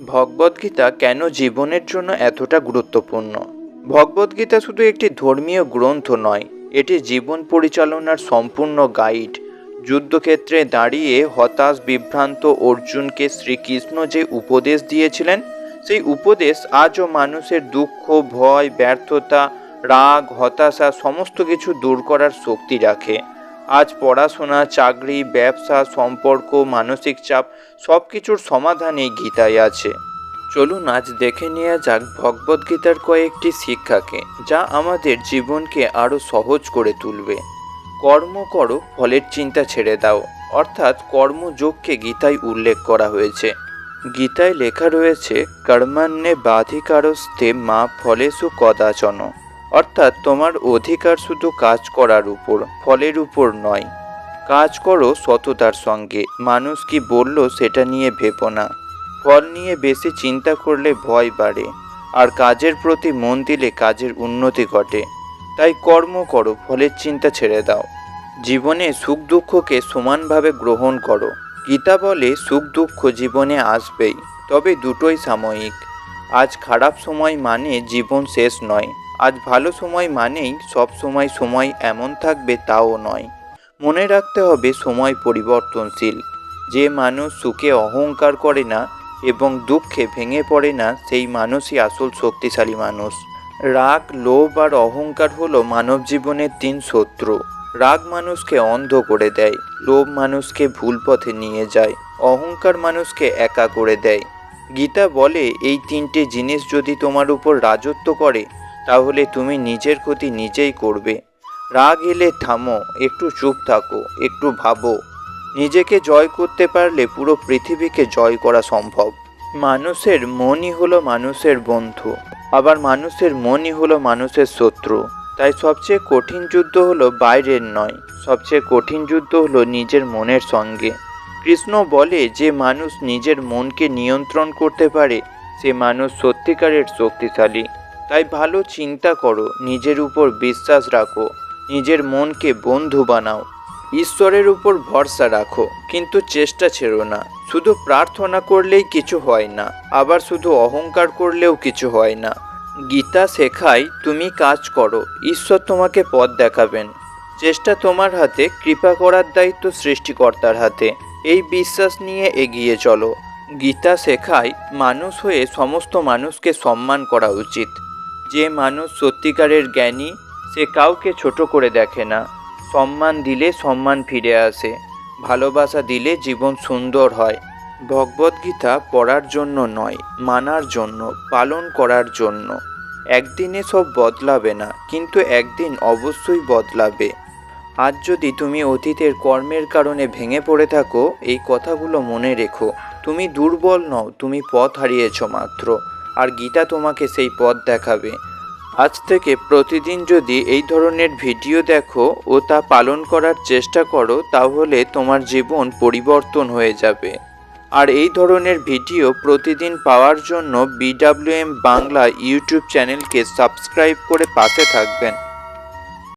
ভগবদ্গীতা কেন জীবনের জন্য এতটা গুরুত্বপূর্ণ? ভগবদ্গীতা শুধু একটি ধর্মীয় গ্রন্থ নয়, এটি জীবন পরিচালনার সম্পূর্ণ গাইড। যুদ্ধক্ষেত্রে দাঁড়িয়ে হতাশ বিভ্রান্ত অর্জুনকে শ্রীকৃষ্ণ যে উপদেশ দিয়েছিলেন, সেই উপদেশ আজও মানুষের দুঃখ, ভয়, ব্যর্থতা, রাগ, হতাশা, সমস্ত কিছু দূর করার শক্তি রাখে। আজ পড়াশোনা, চাকরি, ব্যবসা, সম্পর্ক, মানসিক চাপ সব কিছুর সমাধান এই গীতায় আছে। চলুন আজ দেখে নেওয়া যাক ভগবদ্গীতার কয়েকটি শিক্ষাকে, যা আমাদের জীবনকে আরও সহজ করে তুলবে। কর্ম করো, ফলের চিন্তা ছেড়ে দাও, অর্থাৎ কর্মযোগকে গীতায় উল্লেখ করা হয়েছে। গীতায় লেখা রয়েছে কর্মান্যে বাধিকারস্তে মা ফলেসু কদাচন। অর্থাৎ তোমার অধিকার শুধু কাজ করার উপর, ফলের উপর নয়। কাজ করো সততার সঙ্গে। মানুষ কি বলল সেটা নিয়ে ভেবো না। ফল নিয়ে বেশি চিন্তা করলে ভয় বাড়ে, আর কাজের প্রতি মন দিলে কাজের উন্নতি ঘটে। তাই কর্ম করো, ফলের চিন্তা ছেড়ে দাও। জীবনে সুখ দুঃখকে সমানভাবে গ্রহণ করো। গীতা বলে, সুখ দুঃখ জীবনে আসবেই, তবে দুটোই সাময়িক। আজ খারাপ সময় মানে জীবন শেষ নয়। আজ ভালো সময় মানেই সব সময় সময় এমন থাকবে তাও নয়। মনে রাখতে হবে সময় পরিবর্তনশীল। যে মানুষ সুখে অহংকার করে না এবং দুঃখে ভেঙে পড়ে না, সেই মানুষই আসল শক্তিশালী মানুষ। রাগ, লোভ আর অহংকার হলো মানব জীবনের তিন শত্রু। রাগ মানুষকে অন্ধ করে দেয়, লোভ মানুষকে ভুল পথে নিয়ে যায়, অহংকার মানুষকে একা করে দেয়। গীতা বলে, এই তিনটে জিনিস যদি তোমার উপর রাজত্ব করে তাহলে তুমি নিজের ক্ষতি নিজেই করবে। রাগ এলে থামো, একটু চুপ থাকো, একটু ভাবো। নিজেকে জয় করতে পারলে পুরো পৃথিবীকে জয় করা সম্ভব। মানুষের মনই হলো মানুষের বন্ধু, আবার মানুষের মনই হলো মানুষের শত্রু। তাই সবচেয়ে কঠিন যুদ্ধ হলো বাইরের নয়, সবচেয়ে কঠিন যুদ্ধ হলো নিজের মনের সঙ্গে। কৃষ্ণ বলে, যে মানুষ নিজের মনকে নিয়ন্ত্রণ করতে পারে, সে মানুষ সত্যিকারের শক্তিশালী। তাই ভালো চিন্তা করো, নিজের উপর বিশ্বাস রাখো, নিজের মনকে বন্ধু বানাও। ঈশ্বরের উপর ভরসা রাখো, কিন্তু চেষ্টা ছেড়ো না। শুধু প্রার্থনা করলেই কিছু হয় না, আবার শুধু অহংকার করলেও কিছু হয় না। গীতা শেখায়, তুমি কাজ করো, ঈশ্বর তোমাকে পথ দেখাবেন। চেষ্টা তোমার হাতে, কৃপা করার দায়িত্ব সৃষ্টিকর্তার হাতে। এই বিশ্বাস নিয়ে এগিয়ে চলো। গীতা শেখায়, মানুষ হয়ে সমস্ত মানুষকে সম্মান করা উচিত। যে মানুষ সত্যিকারের জ্ঞানী, সে কাউকে ছোট করে দেখে না। সম্মান দিলে সম্মান ফিরে আসে, ভালোবাসা দিলে জীবন সুন্দর হয়। ভগবদ্গীতা পড়ার জন্য নয়, মানার জন্য, পালন করার জন্য। একদিনে সব বদলাবে না, কিন্তু একদিন অবশ্যই বদলাবে। আজ যদি তুমি অতীতের কর্মের কারণে ভেঙে পড়ে থাকো, এই কথাগুলো মনে রেখো। তুমি দুর্বল নও, তুমি পথ হারিয়েছ মাত্র। আর গীতা তোমাকে সেই পথ দেখাবে। আজ থেকে প্রতিদিন যদি এই ধরনের ভিডিও দেখো ও তা পালন করার চেষ্টা করো, তাহলে তোমার জীবন পরিবর্তন হয়ে যাবে। আর এই ধরনের ভিডিও প্রতিদিন পাওয়ার জন্য বিডাব্লিউএম বাংলা ইউটিউব চ্যানেলকে সাবস্ক্রাইব করে পাশে থাকবেন।